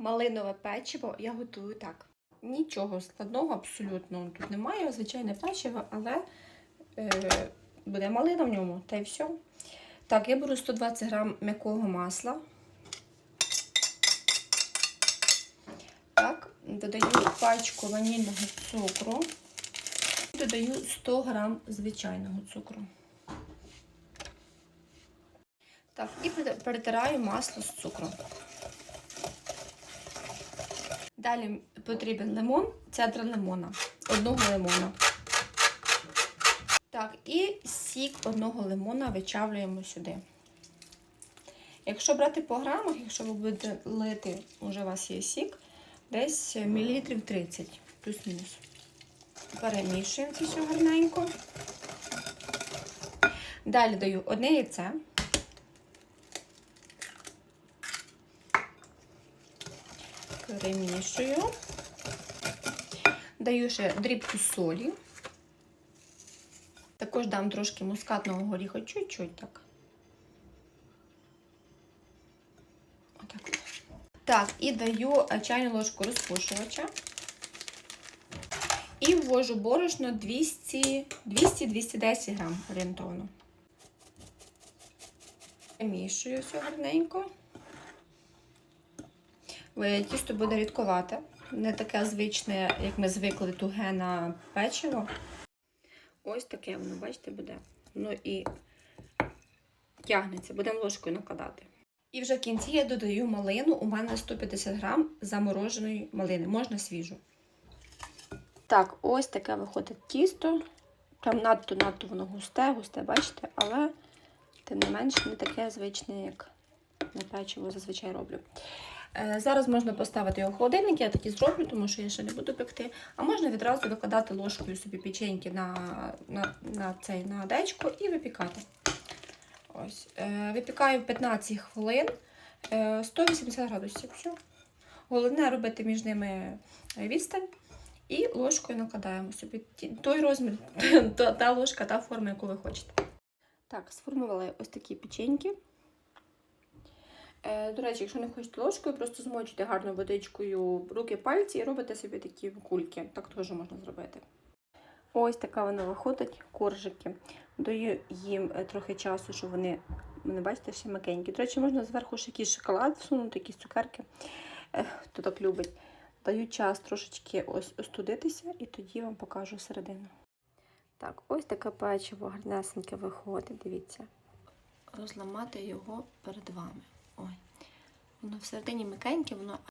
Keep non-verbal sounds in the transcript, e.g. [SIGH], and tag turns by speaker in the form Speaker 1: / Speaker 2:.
Speaker 1: Малинове печиво я готую так. Нічого складного абсолютно тут немає. Звичайне печиво, але е, буде малина в ньому, та й все. Так, я беру 120 грам м'якого масла. Так, додаю пачку ванільного цукру. Додаю 100 грам звичайного цукру. Так, і перетираю масло з цукром. Далі потрібен лимон, цедра лимона, одного лимона. Так, і сік одного лимона вичавлюємо сюди. Якщо брати по грамах, якщо ви будете лити, вже у вас є сік, десь мілілітрів 30, плюс-мінус. Перемішуємо це все гарненько. Далі даю одне яйце. Перемішую. Даю ще дрібку солі. Також дам трошки мускатного горіха, чуть-чуть так. Отак. Так, і даю чайну ложку розпушувача. І ввожу борошно 200-210 грам орієнтовно. Перемішую все гарненько. Е, Тісто буде рідкувате, не таке звичне, як ми звикли туге на печиво. Ось таке воно, бачите, буде. Ну і тягнеться, будемо ложкою накладати. І вже в кінці я додаю малину. У мене 150 грам замороженої малини, можна свіжу. Так, ось таке виходить тісто. Прям надто-надто воно густе, густе, бачите, але тим не менш не таке звичне, як на печиво зазвичай роблю. Е, Зараз можна поставити його в холодильник, я так і зроблю, тому що я ще не буду пекти. А можна відразу викладати ложкою собі печеньки на, на, на, цей, на дечко і випікати. Ось. Е, Випікаю 15 хвилин, е, 180 градусів. Все. Головне робити між ними відстань. І ложкою накладаємо собі той розмір, [LAUGHS] та, ложка, та форма, яку ви хочете. Так, сформували ось такі печеньки. Е, До речі, якщо не хочете ложкою, просто змочите гарно водичкою руки, пальці і робите собі такі кульки. Так теж можна зробити. Ось така вона виходить, коржики. Даю їм е, трохи часу, щоб вони, вони бачите, ще м'якенькі. До речі, можна зверху ще якийсь шоколад всунути, якісь цукерки, хто так любить. Даю час трошечки ось остудитися і тоді вам покажу середину. Так, ось таке печиво гарнесеньке виходить, дивіться. Розламати його перед вами. Ой. Воно всередині м'якеньке, воно